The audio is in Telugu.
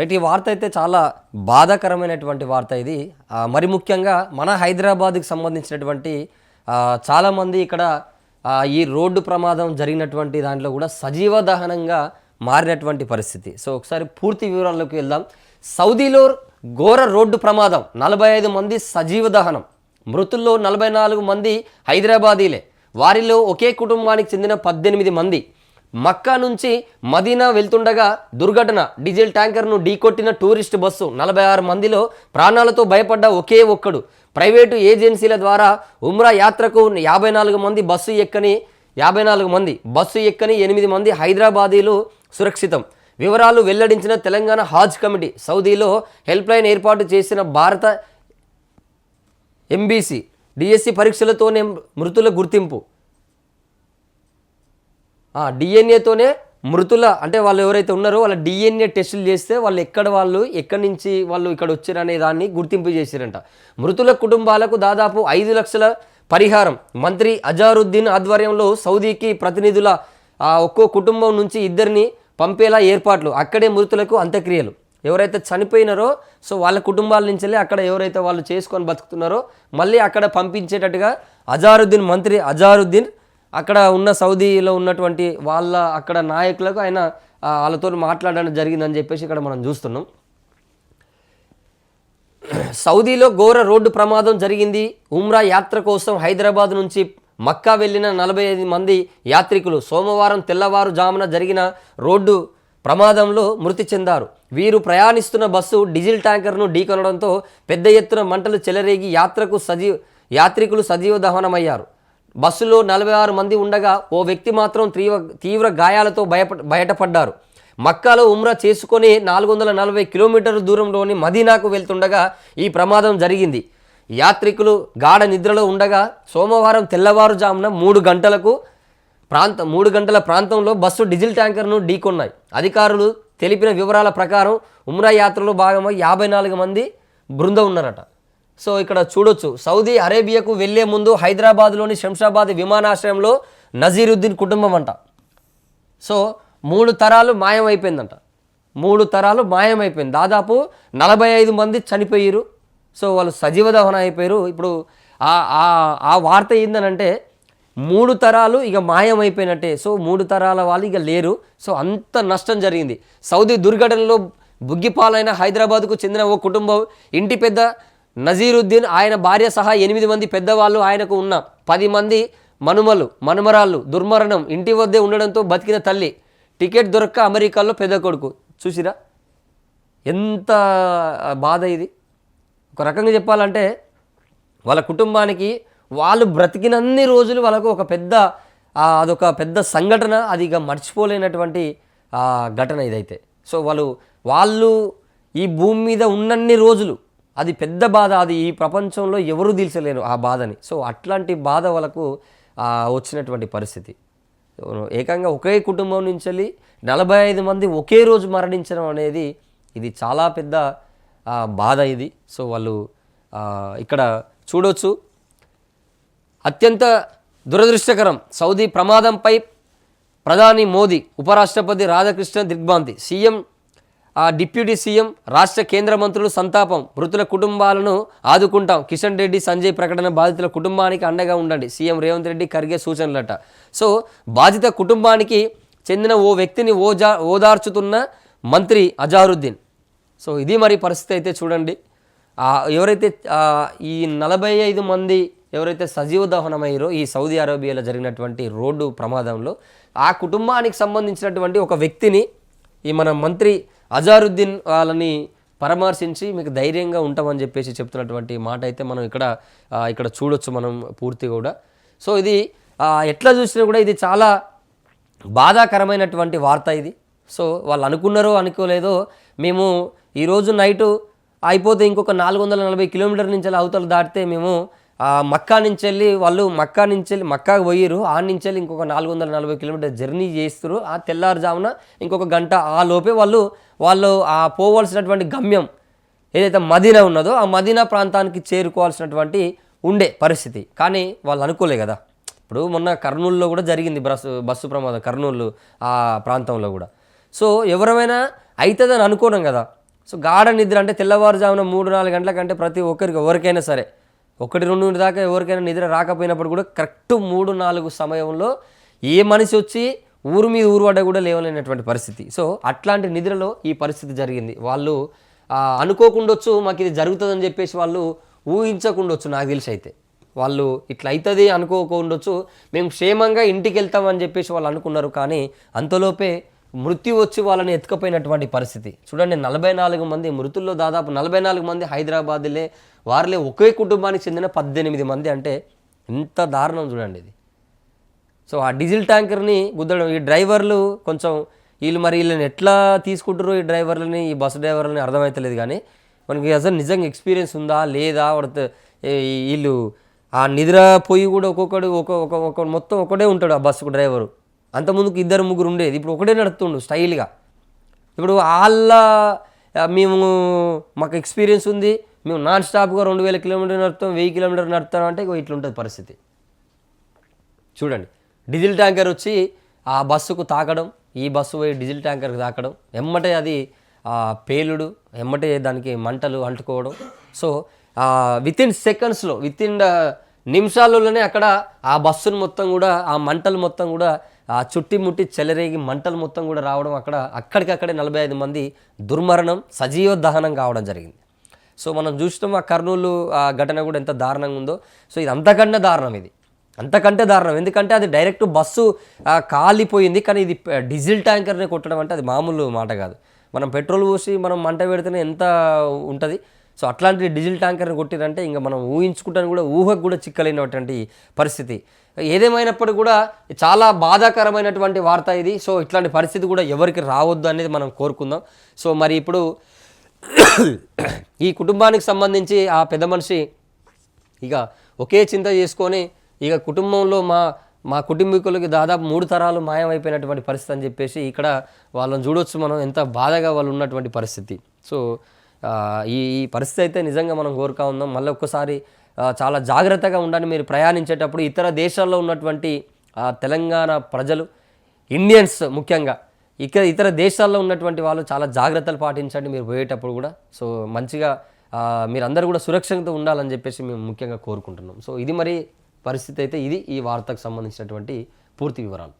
రైట్ ఈ వార్త అయితే చాలా బాధాకరమైనటువంటి వార్త ఇది. మరి ముఖ్యంగా మన హైదరాబాద్కి సంబంధించినటువంటి చాలామంది ఇక్కడ ఈ రోడ్డు ప్రమాదం జరిగినటువంటి దాంట్లో కూడా సజీవ దహనంగా మారినటువంటి పరిస్థితి. సో ఒకసారి పూర్తి వివరాల్లోకి వెళ్దాం. సౌదీలో ఘోర రోడ్డు ప్రమాదం. నలభై ఐదు మంది సజీవ దహనం. మృతుల్లో నలభై నాలుగు మంది హైదరాబాదీలే. వారిలో ఒకే కుటుంబానికి చెందిన పద్దెనిమిది మంది. మక్కా నుంచి మదీనా వెళ్తుండగా దుర్ఘటన. డీజిల్ ట్యాంకర్ను ఢీకొట్టిన టూరిస్ట్ బస్సు నలభై ఆరు మందిలో ప్రాణాలతో భయపడ్డ ఒకే ఒక్కడు. ప్రైవేటు ఏజెన్సీల ద్వారా ఉమ్రా యాత్రకు యాభై నాలుగు మంది బస్సు ఎక్కని యాభై నాలుగు మంది బస్సు ఎక్కని ఎనిమిది మంది హైదరాబాదీలు సురక్షితం. వివరాలు వెల్లడించిన తెలంగాణ హాజ్ కమిటీ సౌదీలో హెల్ప్లైన్ ఏర్పాటు చేసిన భారత ఎంబీసీ డిఎస్సి పరీక్షలతోనే మృతుల గుర్తింపు. డిఎన్ఏతోనే మృతుల అంటే వాళ్ళు ఎవరైతే ఉన్నారో వాళ్ళ డిఎన్ఏ టెస్టులు చేస్తే వాళ్ళు ఎక్కడ వాళ్ళు ఎక్కడి నుంచి వాళ్ళు ఇక్కడ వచ్చారనే దాన్ని గుర్తింపు చేశారంట. మృతుల కుటుంబాలకు దాదాపు ఐదు లక్షల పరిహారం. మంత్రి అజారుద్దీన్ ఆధ్వర్యంలో సౌదీకి ప్రతినిధుల ఒక్కో కుటుంబం నుంచి ఇద్దరిని పంపేలా ఏర్పాట్లు. అక్కడే మృతులకు అంత్యక్రియలు. ఎవరైతే చనిపోయినారో సో వాళ్ళ కుటుంబాల నుంచి అక్కడ ఎవరైతే వాళ్ళు చేసుకొని బతుకుతున్నారో మళ్ళీ అక్కడ పంపించేటట్టుగా అజారుద్దీన్ మంత్రి అజారుద్దీన్ అక్కడ ఉన్న సౌదీలో ఉన్నటువంటి వాళ్ళ అక్కడ నాయకులకు ఆయన వాళ్ళతో మాట్లాడడం జరిగిందని చెప్పేసి ఇక్కడ మనం చూస్తున్నాం. సౌదీలో ఘోర రోడ్డు ప్రమాదం జరిగింది. ఉమ్రా యాత్ర కోసం హైదరాబాద్ నుంచి మక్కా వెళ్ళిన నలభై ఐదు మంది యాత్రికులు సోమవారం తెల్లవారుజామున జరిగిన రోడ్డు ప్రమాదంలో మృతి చెందారు. వీరు ప్రయాణిస్తున్న బస్సు డీజిల్ ట్యాంకర్ను ఢీకొనడంతో పెద్ద ఎత్తున మంటలు చెలరేగి యాత్రకు సజీవ యాత్రికులు సజీవ దహనమయ్యారు. బస్సులో నలభై ఆరు మంది ఉండగా ఓ వ్యక్తి మాత్రం తీవ్ర తీవ్ర గాయాలతో భయప బయటపడ్డారు. మక్కాలో ఉమ్రా చేసుకొని నాలుగు వందల నలభై కిలోమీటర్ల దూరంలోని మదీనాకు వెళ్తుండగా ఈ ప్రమాదం జరిగింది. యాత్రికులు గాఢ నిద్రలో ఉండగా సోమవారం తెల్లవారుజామున మూడు గంటలకు ప్రాంతం మూడు గంటల ప్రాంతంలో బస్సు డీజిల్ ట్యాంకర్ను ఢీకొన్నాయి. అధికారులు తెలిపిన వివరాల ప్రకారం ఉమ్రా యాత్రలో భాగమై యాభై నాలుగు మంది బృందం ఉన్నారట. సో ఇక్కడ చూడొచ్చు. సౌదీ అరేబియాకు వెళ్ళే ముందు హైదరాబాద్లోని శంషాబాద్ విమానాశ్రయంలో నజీరుద్దీన్ కుటుంబం అంట. సో మూడు తరాలు మాయమైపోయిందంట. మూడు తరాలు మాయమైపోయింది. దాదాపు నలభై ఐదు మంది చనిపోయారు సో వాళ్ళు సజీవ దహన అయిపోయారు ఇప్పుడు ఆ ఆ- ఆ వార్త ఏందనంటే మూడు తరాలు ఇక మాయమైపోయినట్టే. సో మూడు తరాల వాళ్ళు ఇక లేరు. సో అంత నష్టం జరిగింది. సౌదీ దుర్ఘటనలో బుగ్గిపాలైన హైదరాబాద్కు చెందిన ఓ కుటుంబం ఇంటి పెద్ద నజీరుద్దీన్ ఆయన భార్య సహా ఎనిమిది మంది పెద్దవాళ్ళు ఆయనకు ఉన్న పది మంది మనుమలు మనుమరాళ్ళు దుర్మరణం ఇంటి వద్దే ఉండడంతో బతికిన తల్లి. టికెట్ దొరక్క అమెరికాలో పెద్ద కొడుకు. చూసిరా? ఎంత బాధ ఇది. ఒక రకంగా చెప్పాలంటే వాళ్ళ కుటుంబానికి వాళ్ళు బ్రతికినన్ని రోజులు వాళ్ళకు ఒక పెద్ద అదొక పెద్ద సంఘటన. అది ఇక మర్చిపోలేనటువంటి ఘటన ఇదైతే. సో వాళ్ళు వాళ్ళు ఈ భూమి మీద ఉన్నన్ని రోజులు అది పెద్ద బాధ. అది ఈ ప్రపంచంలో ఎవరూ తీల్చలేరు ఆ బాధని. సో అట్లాంటి బాధ వాళ్ళకు వచ్చినటువంటి పరిస్థితి. ఏకంగా ఒకే కుటుంబం నుంచి వెళ్ళి నలభై ఐదు మంది ఒకే రోజు మరణించడం అనేది ఇది చాలా పెద్ద బాధ ఇది. సో వాళ్ళు ఇక్కడ చూడొచ్చు. అత్యంత దురదృష్టకరం. సౌదీ ప్రమాదంపై ప్రధాని మోదీ ఉపరాష్ట్రపతి రాధాకృష్ణ దిగ్భాంతి సీఎం డిప్యూటీ సీఎం రాష్ట్ర కేంద్ర మంత్రులు సంతాపం. మృతుల కుటుంబాలను ఆదుకుంటాం. కిషన్ రెడ్డి సంజయ్ ప్రకటన బాధితుల కుటుంబానికి అండగా ఉండండి. సీఎం రేవంత్ రెడ్డి ఖర్గే సూచనలట. సో బాధిత కుటుంబానికి చెందిన ఓ వ్యక్తిని ఓజా ఓదార్చుతున్న మంత్రి అజారుద్దీన్. సో ఇది మరి పరిస్థితి అయితే చూడండి. ఎవరైతే ఈ నలభై ఐదు మంది ఎవరైతే సజీవ దహనమయ్యారో ఈ సౌదీ అరేబియాలో జరిగినటువంటి రోడ్డు ప్రమాదంలో ఆ కుటుంబానికి సంబంధించినటువంటి ఒక వ్యక్తిని ఈ మన మంత్రి అజారుద్దీన్ వాళ్ళని పరామర్శించి మీకు ధైర్యంగా ఉంటామని చెప్పేసి చెప్తున్నటువంటి మాట అయితే మనం ఇక్కడ ఇక్కడ చూడొచ్చు మనం పూర్తి కూడా. సో ఇది ఎట్లా చూసినా కూడా ఇది చాలా బాధాకరమైనటువంటి వార్త ఇది. సో వాళ్ళు అనుకున్నారో అనుకోలేదో మేము ఈరోజు నైటు అయిపోతే ఇంకొక నాలుగు వందల నలభై కిలోమీటర్ నుంచి అవతల దాటితే మేము మక్కా నుంచి వెళ్ళి వాళ్ళు మక్కా నుంచి వెళ్ళి మక్కాకు పోయిరు ఆ నుంచి వెళ్ళి ఇంకొక నాలుగు వందల నలభై కిలోమీటర్ జర్నీ చేస్తారు ఆ తెల్లారుజామున ఇంకొక గంట ఆ లోపే వాళ్ళు వాళ్ళు ఆ పోవలసినటువంటి గమ్యం ఏదైతే మదీనా ఉన్నదో ఆ మదీనా ప్రాంతానికి చేరుకోవాల్సినటువంటి ఉండే పరిస్థితి. కానీ వాళ్ళు అనుకోలే కదా. ఇప్పుడు మొన్న కర్నూలులో కూడా జరిగింది బస్సు బస్సు ప్రమాదం కర్నూలు ఆ ప్రాంతంలో కూడా. సో ఎవరమైనా అవుతుందని అనుకోనం కదా. సో గాఢ నిద్ర అంటే తెల్లవారుజామున మూడు నాలుగు గంటల కంటే ప్రతి ఒక్కరికి ఎవరికైనా సరే ఒకటి రెండు దాకా ఎవరికైనా నిద్ర రాకపోయినప్పుడు కూడా కరెక్ట్ మూడు నాలుగు సమయంలో ఏ మనిషి వచ్చి ఊరు మీద ఊరు పడ్డ కూడా లేవలేనటువంటి పరిస్థితి. సో అట్లాంటి నిద్రలో ఈ పరిస్థితి జరిగింది. వాళ్ళు అనుకోకుండొచ్చు మాకు ఇది జరుగుతుందని చెప్పేసి వాళ్ళు ఊహించకుండొచ్చు నాకు తెలిసి అయితే. వాళ్ళు ఇట్లా అవుతుంది అనుకోకుండొచ్చు మేము క్షేమంగా ఇంటికి వెళ్తామని చెప్పేసి వాళ్ళు అనుకున్నారు. కానీ అంతలోపే మృత్యు వచ్చి వాళ్ళని ఎత్తుకపోయినటువంటి పరిస్థితి. చూడండి నలభై నాలుగు మంది మృతుల్లో దాదాపు నలభై నాలుగు మంది హైదరాబాద్లే వారిలే ఒకే కుటుంబానికి చెందిన పద్దెనిమిది మంది అంటే ఎంత దారుణం చూడండి ఇది. సో ఆ డీజిల్ ట్యాంకర్ని గుద్దడం ఈ డ్రైవర్లు కొంచెం వీళ్ళు మరి వీళ్ళని ఎట్లా తీసుకుంటారు ఈ డ్రైవర్లని ఈ బస్సు డ్రైవర్లని అర్థమవుతలేదు కానీ మనకి అసలు నిజంగా ఎక్స్పీరియన్స్ ఉందా లేదా వాడితే వీళ్ళు ఆ నిద్ర పోయి కూడా ఒక్కొక్కడు ఒక మొత్తం ఒకడే ఉంటాడు ఆ బస్సుకు డ్రైవరు. అంతకుముందుకు ఇద్దరు ముగ్గురు ఉండేది. ఇప్పుడు ఒకటే నడుపుతుండు స్టైల్గా. ఇప్పుడు వాళ్ళ మేము మాకు ఎక్స్పీరియన్స్ ఉంది. మేము నాన్ స్టాప్గా రెండు వేల కిలోమీటర్ నడుపుతాం వెయ్యి కిలోమీటర్ నడుపుతాం అంటే ఇట్లుంటుంది పరిస్థితి. చూడండి. డీజిల్ ట్యాంకర్ వచ్చి ఆ బస్సుకు తాకడం ఈ బస్సు పోయి డీజిల్ ట్యాంకర్కి తాకడం ఎమ్మటే అది పేలుడు ఎమ్మటే దానికి మంటలు అంటుకోవడం. సో విత్ ఇన్ సెకండ్స్లో విత్ ఇన్ నిమిషాలలోనే అక్కడ ఆ బస్సును మొత్తం కూడా ఆ మంటలు మొత్తం కూడా ఆ చుట్టి ముట్టి చెలరేగి మంటలు మొత్తం కూడా రావడం అక్కడ అక్కడికక్కడే నలభై ఐదు మంది దుర్మరణం సజీవ దహనం కావడం జరిగింది. సో మనం చూస్తాం ఆ కర్నూలు ఆ ఘటన కూడా ఎంత దారుణంగా ఉందో. సో ఇది అంతకంటే దారుణం ఇది. అంతకంటే దారుణం. ఎందుకంటే అది డైరెక్ట్ బస్సు కాలిపోయింది. కానీ ఇది డీజిల్ ట్యాంకర్ని కొట్టడం అంటే అది మామూలు మాట కాదు. మనం పెట్రోల్ పోసి మనం మంట పెడితేనే ఎంత ఉంటుంది? సో అట్లాంటి డీజిల్ ట్యాంకర్ని కొట్టిరంటే ఇంకా మనం ఊహించుకుంటాను కూడా ఊహకు కూడా చిక్కలేనటువంటి పరిస్థితి. ఏదేమైనప్పుడు కూడా చాలా బాధాకరమైనటువంటి వార్త ఇది. సో ఇట్లాంటి పరిస్థితి కూడా ఎవరికి రావద్దు అనేది మనం కోరుకుందాం. సో మరి ఇప్పుడు ఈ కుటుంబానికి సంబంధించి ఆ పెద్ద మనిషి ఇక ఒకే చింత చేసుకొని ఇక కుటుంబంలో మా మా కుటుంబీకులకి దాదాపు మూడు తరాలు మాయమైపోయినటువంటి పరిస్థితి అని చెప్పేసి ఇక్కడ వాళ్ళని చూడొచ్చు మనం ఎంత బాధగా వాళ్ళు ఉన్నటువంటి పరిస్థితి. సో ఈ ఈ పరిస్థితి అయితే నిజంగా మనం కోరుకా ఉందాం మళ్ళీ ఒక్కసారి చాలా జాగ్రత్తగా ఉండాలి మీరు ప్రయాణించేటప్పుడు ఇతర దేశాల్లో ఉన్నటువంటి తెలంగాణ ప్రజలు ఇండియన్స్ ముఖ్యంగా ఇక ఇతర దేశాల్లో ఉన్నటువంటి వాళ్ళు చాలా జాగ్రత్తలు పాటించండి మీరు పోయేటప్పుడు కూడా. సో మంచిగా మీరందరూ కూడా సురక్షితంగా ఉండాలని చెప్పేసి మేము ముఖ్యంగా కోరుకుంటున్నాం. సో ఇది మరి పరిస్థితి అయితే ఇది ఈ వార్తకు సంబంధించినటువంటి పూర్తి వివరాలు.